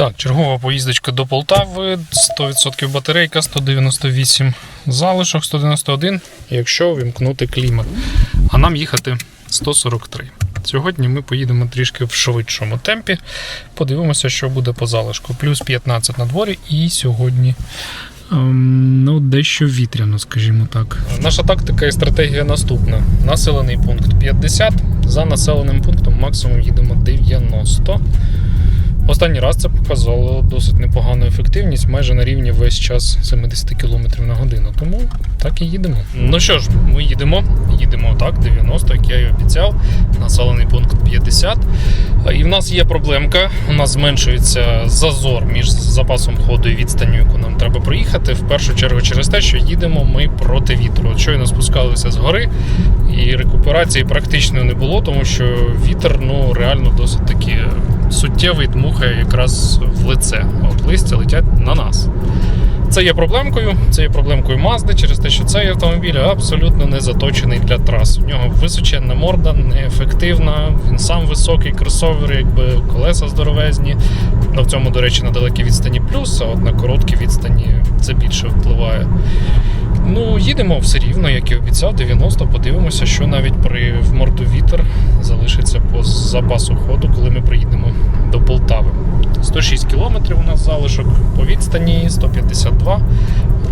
Так, чергова поїздочка до Полтави, 100% батарейка, 198 залишок, 191, якщо вімкнути клімат. А нам їхати 143. Сьогодні ми поїдемо трішки в швидшому темпі. Подивимося, що буде по залишку. Плюс 15 на дворі і сьогодні. ем, Ну, дещо вітряно, скажімо так. Наша тактика і стратегія наступна: населений пункт 50, за населеним пунктом максимум їдемо 90. Останній раз це показало досить непогану ефективність, майже на рівні весь час 70 км на годину. Тому так і їдемо. Ну що ж, ми їдемо. Їдемо так, 90, як я і обіцяв. Населений пункт 50. І в нас є проблемка. У нас зменшується зазор між запасом ходу і відстанню, яку нам треба проїхати. В першу чергу через те, що їдемо ми проти вітру. От щойно спускалися з гори, і рекуперації практично не було, тому що вітер ну реально досить таки суттєвий дмухає якраз в лице. От листя летять на нас. Це є проблемкою, це є проблемкою Mazda через те, що цей автомобіль абсолютно не заточений для трас. У нього височенна морда, неефективна, він сам високий, кросовер, якби колеса здоровезні. Ну, в цьому, до речі, на далекій відстані плюс, а от на короткій відстані це більше впливає. Ну, їдемо все рівно, як і обіцяв, 90. Подивимося, що навіть при в морду вітер залишиться по запасу ходу, коли ми приїдемо до Полтави. 106 кілометрів у нас залишок по відстані, 152.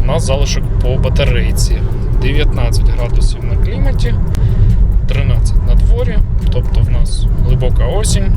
У нас залишок по батарейці. 19 градусів на кліматі, 13 на дворі. Тобто в нас глибока осінь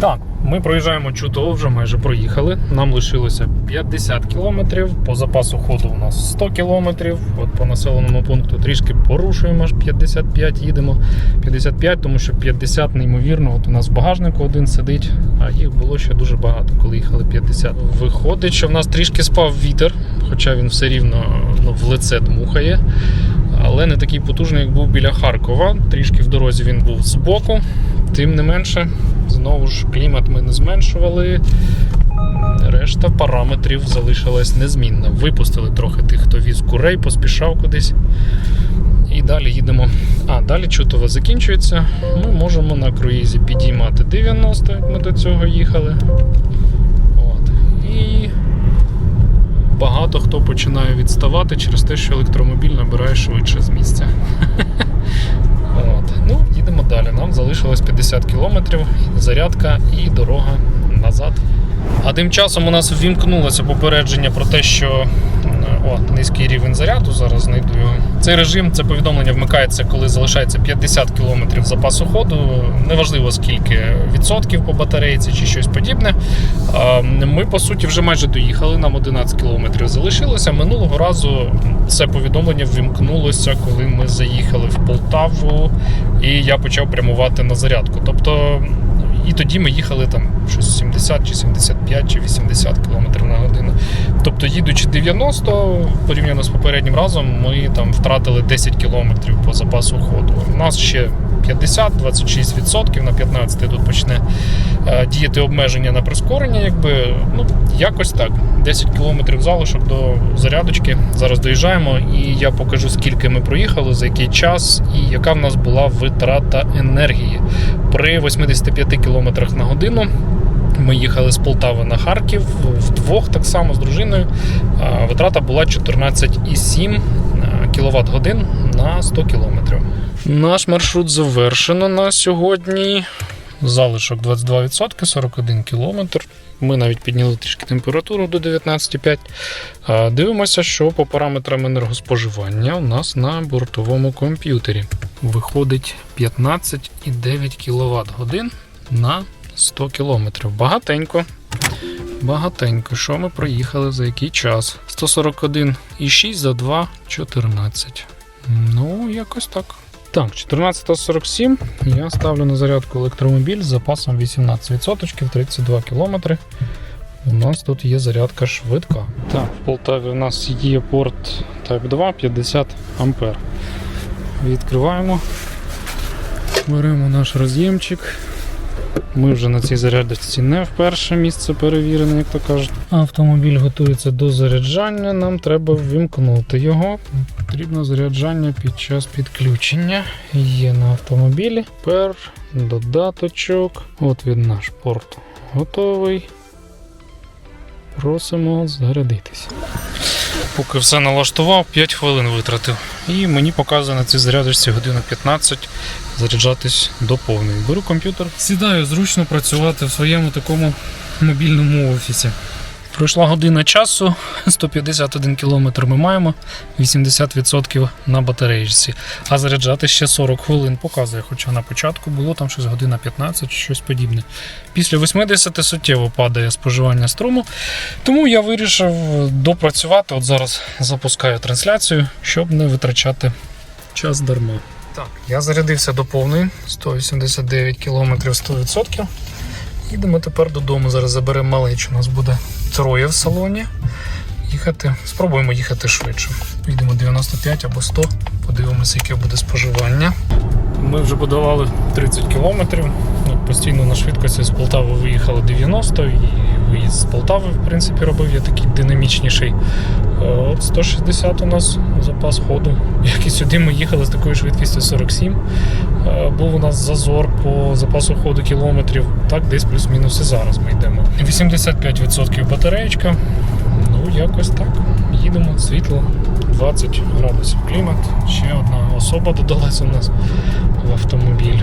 Так, ми проїжджаємо чудово, вже майже проїхали. Нам лишилося 50 кілометрів. По запасу ходу у нас 100 кілометрів. От по населеному пункту трішки порушуємо аж 55, їдемо 55, тому що 50 неймовірно. От у нас в багажнику один сидить, а їх було ще дуже багато, коли їхали 50. Виходить, що в нас трішки спав вітер, хоча він все рівно ну, в лице дмухає. Але не такий потужний, як був біля Харкова. Трішки в дорозі він був збоку. Тим не менше, знову ж клімат ми не зменшували. Решта параметрів залишилась незмінна. Випустили трохи тих, хто віз курей, поспішав кудись. І далі їдемо. А, далі чутово закінчується. Ми можемо на круїзі підіймати 90, як ми до цього їхали. От. І багато хто починає відставати через те, що електромобіль набирає швидше з місця. Їдемо далі. Нам залишилось 50 кілометрів, зарядка і дорога назад. А тим часом у нас ввімкнулося попередження про те, що о, низький рівень заряду. Зараз знайду його. Цей режим, це повідомлення вмикається, коли залишається 50 км запасу ходу. Неважливо скільки відсотків по батарейці чи щось подібне. Ми по суті вже майже доїхали. Нам 11 км залишилося. Минулого разу це повідомлення ввімкнулося, коли ми заїхали в Полтаву, і я почав прямувати на зарядку. Тобто. І тоді ми їхали там щось 70 чи 75 чи 80 км на годину. Тобто, їдучи 90, порівняно з попереднім разом, ми там втратили 10 км по запасу ходу. У нас ще 50-26% на 15 тут почне е, діяти обмеження на прискорення, якби ну якось так. 10 км залишок до зарядочки. Зараз доїжджаємо, і я покажу, скільки ми проїхали, за який час і яка в нас була витрата енергії при 85 км на годину. Ми їхали з Полтави на Харків вдвох, так само з дружиною. Витрата була 14,7 кВт годин на 100 км. Наш маршрут завершено на сьогодні. Залишок 22%, 41 км. Ми навіть підняли трішки температуру до 19,5. А, Дивимося, що по параметрам енергоспоживання у нас на бортовому комп'ютері виходить 15,9 кВт годин на 100 кілометрів. Багатенько. Багатенько. Що ми проїхали за який час? 141,6 за 2,14. Ну, якось так. Так, 14.47 я ставлю на зарядку електромобіль з запасом 18%, 32 км. У нас тут є зарядка швидка. Так, в Полтаві у нас є порт Type 2 50 А. Відкриваємо. Беремо наш роз'ємчик. Ми вже на цій зарядці не вперше місце перевірене, як то кажуть. Автомобіль готується до заряджання. Нам треба ввімкнути його. Потрібно заряджання під час підключення. Є на автомобілі. Пер, додаточок. От він наш порт готовий. Просимо зарядитися. Поки все налаштував, 5 хвилин витратив. І мені показує на цій зарядочці годину 15 заряджатись до повної. Беру комп'ютер, сідаю зручно працювати в своєму такому мобільному офісі. Пройшла година часу, 151 км ми маємо, 80% на батареїчці. А заряджати ще 40 хвилин показує, хоча на початку було там щось година 15 чи щось подібне. Після 80 суттєво падає споживання струму, тому я вирішив допрацювати. От зараз запускаю трансляцію, щоб не витрачати час дарма. Так, я зарядився до повної 189 км 100%. Їдемо тепер додому. Зараз заберемо малечу. У нас буде троє в салоні. Їхати, спробуємо їхати швидше. Поїдемо 95 або 100, подивимося, яке буде споживання. Ми вже подавали 30 кілометрів. Постійно на швидкості з Полтави виїхали 90 і виїзд з Полтави, в принципі, робив я такий динамічніший. Е, От 160 у нас запас ходу. Як і сюди ми їхали з такою швидкістю 47. Е, Був у нас зазор по запасу ходу кілометрів. Так, десь плюс-мінус і зараз ми йдемо. 85% батареєчка. Ну, якось так. Їдемо, світло, 20 градусів клімат. Ще одна особа додалась у нас в автомобіль.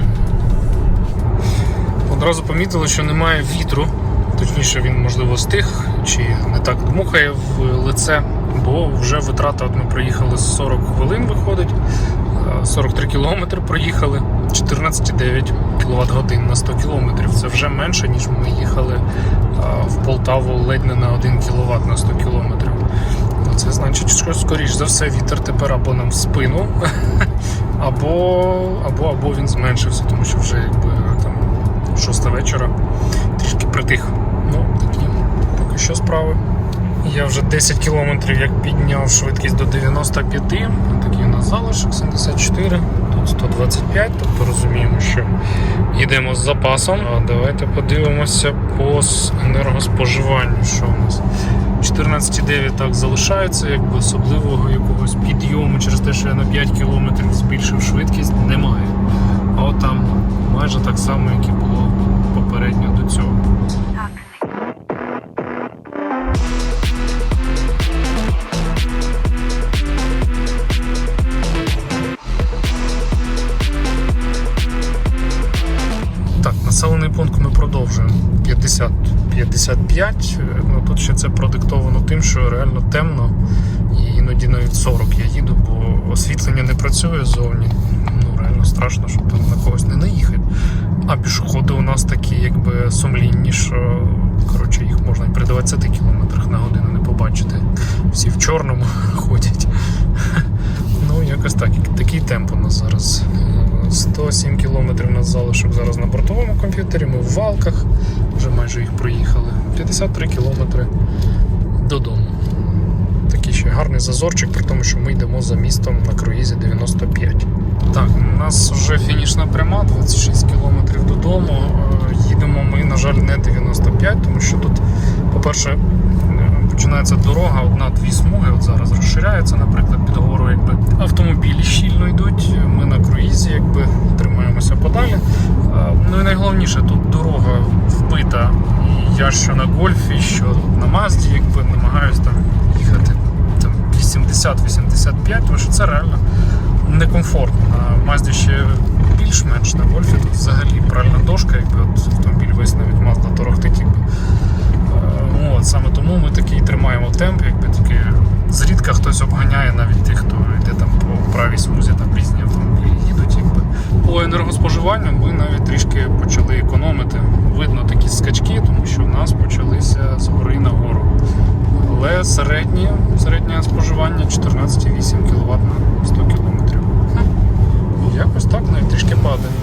Одразу помітили, що немає вітру. Точніше, він, можливо, стих чи не так дмухає в лице, бо вже витрата, от ми проїхали 40 хвилин, виходить, е, 43 кілометри проїхали, 14,9 кВт годин на 100 кілометрів. Це вже менше, ніж ми їхали в Полтаву ледь не на 1 кВт на 100 кілометрів. Ну, Це значить, що скоріш за все вітер тепер або нам в спину, або, або, або він зменшився, тому що вже якби шоста вечора трішки притих. Ну, такі поки що справи. Я вже 10 кілометрів як підняв швидкість до 95, такий у нас залишок 74, тут 125, тобто розуміємо, що йдемо з запасом. А давайте подивимося по енергоспоживанню, що у нас. 14,9 так залишається, якби особливого якогось підйому через те, що я на 5 км збільшив швидкість, немає. Майже так само, як і було попередньо до цього. Так, населений пункт ми продовжуємо 50-55. Ну, тут ще це продиктовано тим, що реально темно і іноді навіть 40 я їду, бо освітлення не працює зовні. Страшно, щоб там на когось не наїхати. А пішоходи у нас такі, якби сумлінні, що коротше, їх можна при 20 км на годину не побачити. Всі в чорному ходять. Ну, якось так. Такий темп у нас зараз. Е, 107 км нас залишок зараз на бортовому комп'ютері. Ми в валках, вже майже їх проїхали. 53 км додому. Такий ще гарний зазорчик, при тому, що ми йдемо за містом на круїзі 95. Так, у нас вже фінішна пряма, 26 км додому. Е, Їдемо ми, на жаль, не 95, тому що тут, по-перше, е, починається дорога, одна-дві смуги. От зараз розширяється, наприклад, під гору, якби автомобілі щільно йдуть. Ми на круїзі, якби тримаємося подалі. Е, Ну і найголовніше, тут дорога вбита. І я що на гольфі, що на Мазді, якби намагаюся там їхати там 80-85, тому що це реально некомфортно. Мазді ще більш-менш на гольфі. тут взагалі пральна дошка, якби от автомобіль весь навіть мазда торохтить. Е, ну, от, Саме тому ми такий тримаємо темп, якби тільки зрідка хтось обганяє навіть тих, хто йде там по правій смузі, там пізні автомобілі їдуть. Якби. По енергоспоживанню ми навіть трішки почали економити. Видно такі скачки, тому що в нас почалися з гори на гору. Але середнє, середнє споживання 14,8 кВт на 100 км. Якось так навіть трішки падає.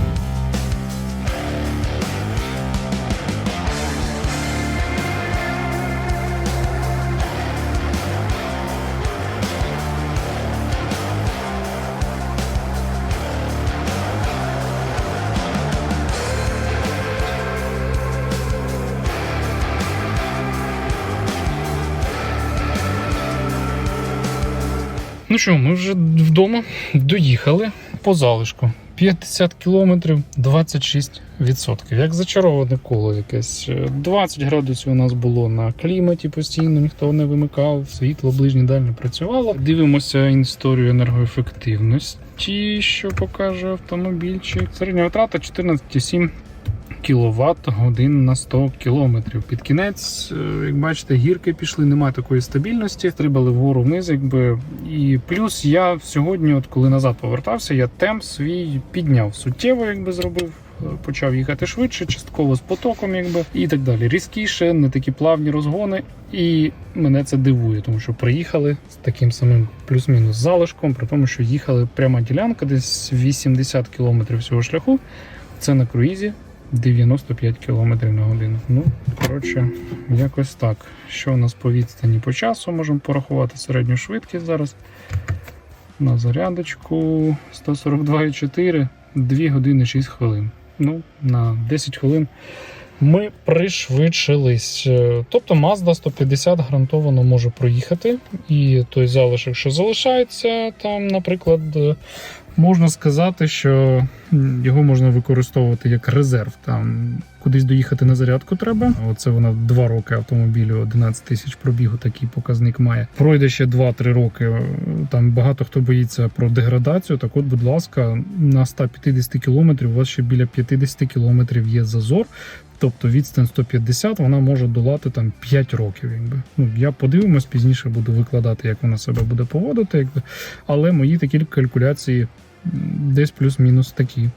Ну що, ми вже вдома доїхали по залишку. 50 кілометрів 26%. Як зачароване коло якесь. Е, 20 градусів у нас було на кліматі постійно, ніхто не вимикав, світло ближнє дальнє працювало. Дивимося історію енергоефективності, що покаже автомобільчик. Середня витрата 14,7 кВт годин на 100 км. Під кінець, е, як бачите, гірки пішли, немає такої стабільності. Стрибали вгору вниз, якби. І плюс я сьогодні, от коли назад повертався, я темп свій підняв суттєво, якби зробив. е, Почав їхати швидше, частково з потоком, якби і так далі. Різкіше, не такі плавні розгони. І мене це дивує, тому що приїхали з таким самим плюс-мінус залишком, при тому, що їхали пряма ділянка, десь 80 км всього шляху. Це на круїзі 95 км на годину. Ну, коротше, якось так. Що у нас по відстані по часу? Можемо порахувати середню швидкість зараз. На зарядочку 142,4, 2 години 6 хвилин. Ну, на 10 хвилин ми пришвидшились. Е, Тобто Mazda 150 гарантовано може проїхати. І той залишок, що залишається, там, наприклад, е, можна сказати, що його можна використовувати як резерв. Там кудись доїхати на зарядку треба. Оце вона 2 роки автомобілю, 11 тисяч пробігу, такий показник має. Пройде ще 2-3 роки. Там багато хто боїться про деградацію. Так, от, будь ласка, на 150 кілометрів у вас ще біля 50 кілометрів є зазор. Тобто відстань 150 вона може долати там 5 років. Якби. Ну, я подивимось, пізніше буду викладати, як вона себе буде поводити. Якби. Але мої такі калькуляції десь плюс-мінус такі.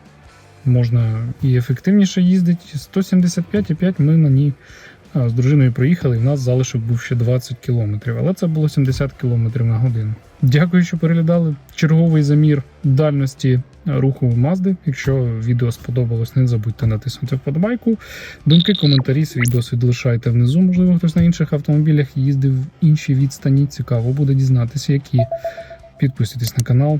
Можна і ефективніше їздити. 175,5 ми на ній з дружиною проїхали, і в нас залишок був ще 20 кілометрів, але це було 70 кілометрів на годину. Дякую, що переглядали черговий замір дальності руху Мазди. Якщо відео сподобалось, не забудьте натиснути вподобайку. Думки, коментарі, свій досвід лишайте внизу. Можливо, хтось на інших автомобілях їздив в інші відстані. Цікаво буде дізнатися, які. Підписуйтесь на канал